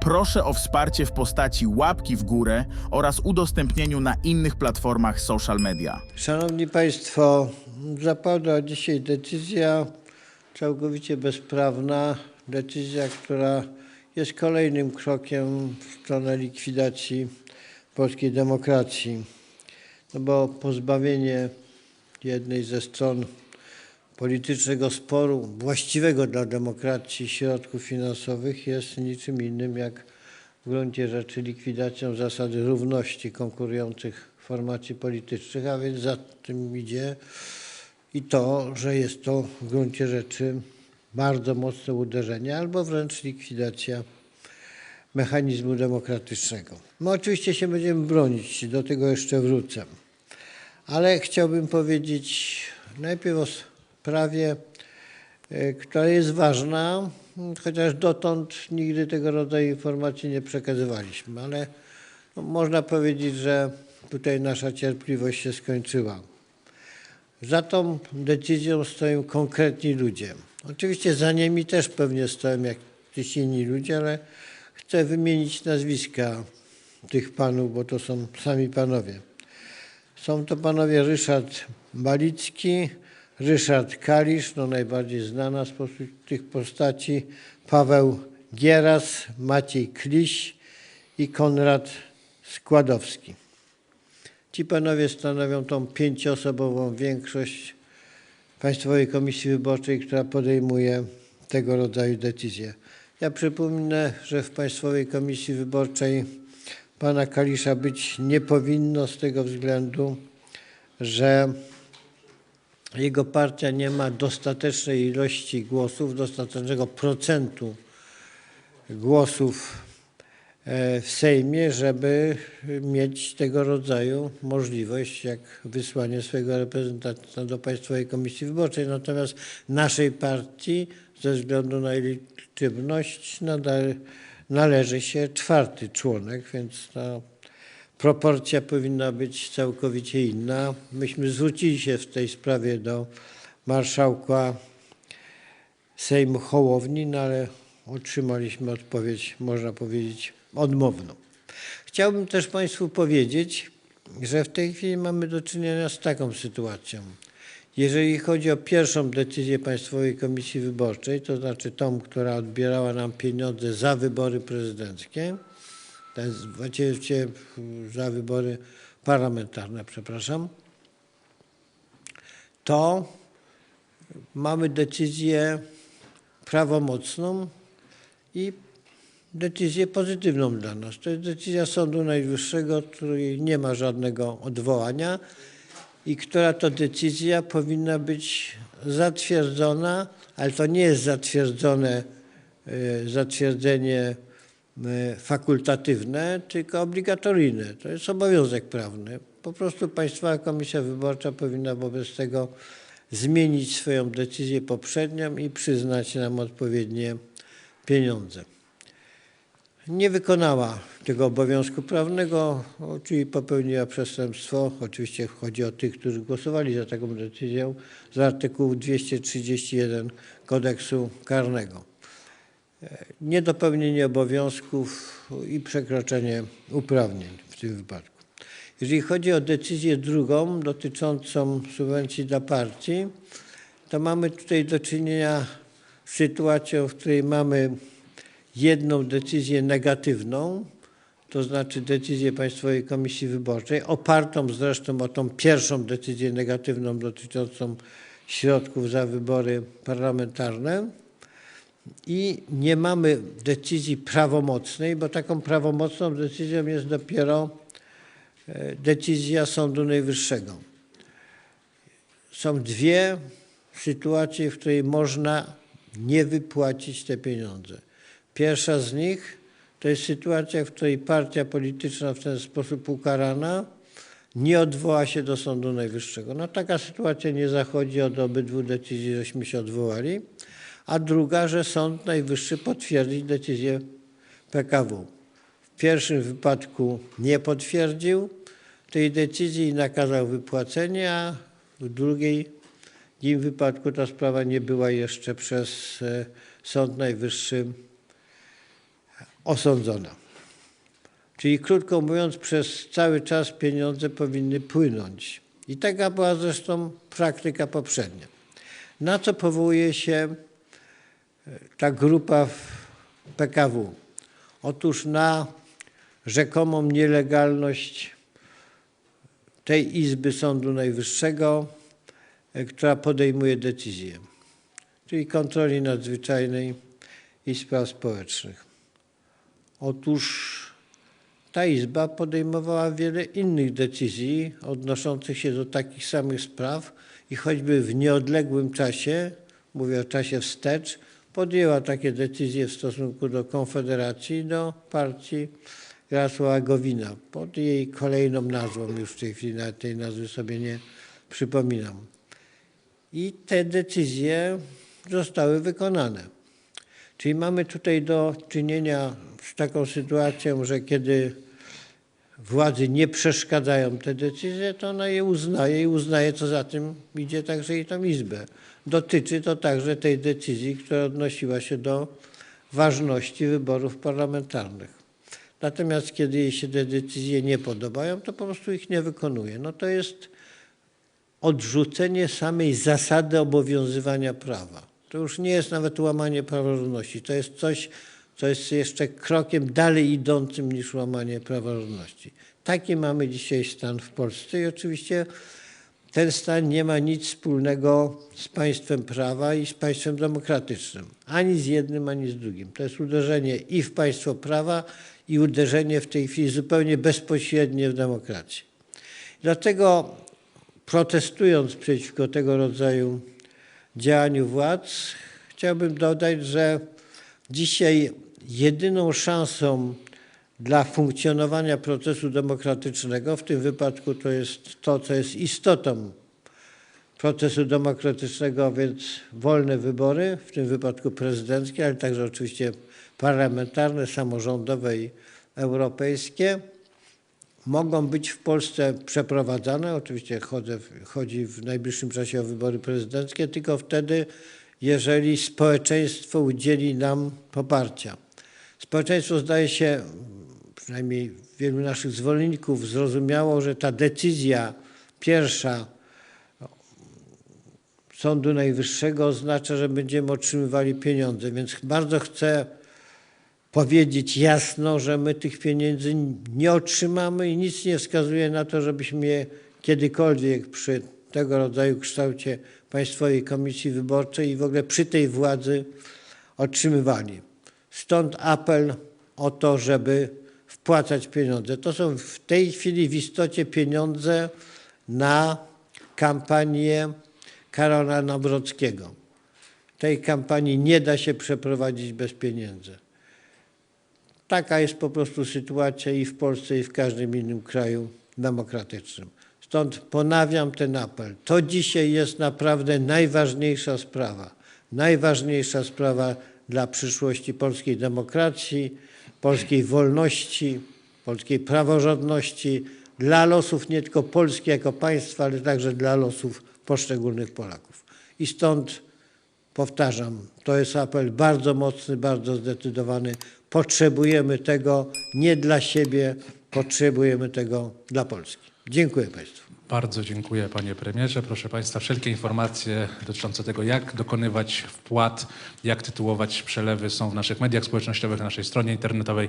proszę o wsparcie w postaci łapki w górę oraz udostępnieniu na innych platformach social media. Szanowni Państwo, zapadła dzisiaj decyzja całkowicie bezprawna, decyzja, która jest kolejnym krokiem w stronę likwidacji polskiej demokracji. No bo pozbawienie jednej ze stron politycznego sporu właściwego dla demokracji środków finansowych jest niczym innym jak w gruncie rzeczy likwidacją zasady równości konkurujących formacji politycznych, a więc za tym idzie i to, że jest to w gruncie rzeczy bardzo mocne uderzenie albo wręcz likwidacja mechanizmu demokratycznego. My oczywiście się będziemy bronić, do tego jeszcze wrócę. Ale chciałbym powiedzieć najpierw o sprawie, e, która jest ważna, chociaż dotąd nigdy tego rodzaju informacji nie przekazywaliśmy, ale no, można powiedzieć, że tutaj nasza cierpliwość się skończyła. Za tą decyzją stoją konkretni ludzie. Oczywiście za nimi też pewnie stoją jakiś inni ludzie, ale chcę wymienić nazwiska tych panów, bo to są sami panowie. Są to panowie Ryszard Balicki, Ryszard Kalisz, no najbardziej znana spośród tych postaci, Paweł Gieras, Maciej Kliś i Konrad Składowski. Ci panowie stanowią tą pięcioosobową większość Państwowej Komisji Wyborczej, która podejmuje tego rodzaju decyzje. Ja przypomnę, że w Państwowej Komisji Wyborczej pana Kalisza być nie powinno z tego względu, że jego partia nie ma dostatecznej ilości głosów, dostatecznego procentu głosów e, w Sejmie, żeby mieć tego rodzaju możliwość, jak wysłanie swojego reprezentanta do Państwowej Komisji Wyborczej. Natomiast naszej partii ze względu na jej liczebność nadal należy się czwarty członek, więc ta proporcja powinna być całkowicie inna. Myśmy zwrócili się w tej sprawie do marszałka Sejmu Hołowni, no ale otrzymaliśmy odpowiedź, można powiedzieć, odmowną. Chciałbym też Państwu powiedzieć, że w tej chwili mamy do czynienia z taką sytuacją. Jeżeli chodzi o pierwszą decyzję Państwowej Komisji Wyborczej, to znaczy tą, która odbierała nam pieniądze za wybory prezydenckie, to jest właściwie za wybory parlamentarne, przepraszam, to mamy decyzję prawomocną i decyzję pozytywną dla nas. To jest decyzja Sądu Najwyższego, której nie ma żadnego odwołania i która to decyzja powinna być zatwierdzona, ale to nie jest zatwierdzone, e, zatwierdzenie fakultatywne, tylko obligatoryjne. To jest obowiązek prawny. Po prostu Państwowa Komisja Wyborcza powinna wobec tego zmienić swoją decyzję poprzednią i przyznać nam odpowiednie pieniądze. Nie wykonała tego obowiązku prawnego, czyli popełniła przestępstwo. Oczywiście chodzi o tych, którzy głosowali za taką decyzją z artykułu 231 kodeksu karnego. Niedopełnienie obowiązków i przekroczenie uprawnień w tym wypadku. Jeżeli chodzi o decyzję drugą dotyczącą subwencji dla partii, to mamy tutaj do czynienia z sytuacją, w której mamy jedną decyzję negatywną, to znaczy decyzję Państwowej Komisji Wyborczej, opartą zresztą o tą pierwszą decyzję negatywną dotyczącą środków za wybory parlamentarne i nie mamy decyzji prawomocnej, bo taką prawomocną decyzją jest dopiero e, decyzja Sądu Najwyższego. Są dwie sytuacje, w której można nie wypłacić te pieniądze. Pierwsza z nich to jest sytuacja, w której partia polityczna w ten sposób ukarana nie odwoła się do Sądu Najwyższego. No taka sytuacja nie zachodzi od obydwu decyzji, żeśmy się odwołali. A druga, że Sąd Najwyższy potwierdzi decyzję PKW. W pierwszym wypadku nie potwierdził tej decyzji i nakazał wypłacenie, a w drugiej im wypadku ta sprawa nie była jeszcze przez e, Sąd Najwyższy osądzona. Czyli krótko mówiąc, przez cały czas pieniądze powinny płynąć. I taka była zresztą praktyka poprzednia. Na co powołuje się ta grupa w PKW? Otóż na rzekomą nielegalność tej Izby Sądu Najwyższego, e, która podejmuje decyzje, czyli kontroli nadzwyczajnej i spraw społecznych. Otóż ta Izba podejmowała wiele innych decyzji odnoszących się do takich samych spraw i choćby w nieodległym czasie, mówię o czasie wstecz, podjęła takie decyzje w stosunku do Konfederacji, do partii Jarosława Gowina pod jej kolejną nazwą, już w tej chwili nawet tej nazwy sobie nie przypominam. I te decyzje zostały wykonane. Czyli mamy tutaj do czynienia z taką sytuacją, że kiedy władzy nie przeszkadzają te decyzje, to ona je uznaje i uznaje, co za tym idzie także i tą Izbę. Dotyczy to także tej decyzji, która odnosiła się do ważności wyborów parlamentarnych. Natomiast kiedy jej się te decyzje nie podobają, to po prostu ich nie wykonuje. No to jest odrzucenie samej zasady obowiązywania prawa. To już nie jest nawet łamanie praworządności. To jest coś, co jest jeszcze krokiem dalej idącym niż łamanie praworządności. Taki mamy dzisiaj stan w Polsce i oczywiście ten stan nie ma nic wspólnego z państwem prawa i z państwem demokratycznym. Ani z jednym, ani z drugim. To jest uderzenie i w państwo prawa, i uderzenie w tej chwili zupełnie bezpośrednie w demokrację. Dlatego protestując przeciwko tego rodzaju działaniu władz, chciałbym dodać, że dzisiaj jedyną szansą dla funkcjonowania procesu demokratycznego, w tym wypadku to jest to, co jest istotą procesu demokratycznego, a więc wolne wybory, w tym wypadku prezydenckie, ale także oczywiście parlamentarne, samorządowe i europejskie, mogą być w Polsce przeprowadzane. Oczywiście chodzę, chodzi w najbliższym czasie o wybory prezydenckie, tylko wtedy, jeżeli społeczeństwo udzieli nam poparcia. Społeczeństwo zdaje się, przynajmniej wielu naszych zwolenników zrozumiało, że ta decyzja pierwsza Sądu Najwyższego oznacza, że będziemy otrzymywali pieniądze, więc bardzo chcę powiedzieć jasno, że my tych pieniędzy nie otrzymamy i nic nie wskazuje na to, żebyśmy je kiedykolwiek przy tego rodzaju kształcie Państwowej Komisji Wyborczej i w ogóle przy tej władzy otrzymywali. Stąd apel o to, żeby wpłacać pieniądze. To są w tej chwili w istocie pieniądze na kampanię Karola Nawrockiego. Tej kampanii nie da się przeprowadzić bez pieniędzy. Taka jest po prostu sytuacja i w Polsce, i w każdym innym kraju demokratycznym. Stąd ponawiam ten apel. To dzisiaj jest naprawdę najważniejsza sprawa. Najważniejsza sprawa dla przyszłości polskiej demokracji, polskiej wolności, polskiej praworządności, dla losów nie tylko Polski jako państwa, ale także dla losów poszczególnych Polaków. I stąd powtarzam, to jest apel bardzo mocny, bardzo zdecydowany. Potrzebujemy tego nie dla siebie, potrzebujemy tego dla Polski. Dziękuję Państwu. Bardzo dziękuję panie premierze. Proszę państwa, wszelkie informacje dotyczące tego, jak dokonywać wpłat, jak tytułować przelewy są w naszych mediach społecznościowych, na naszej stronie internetowej.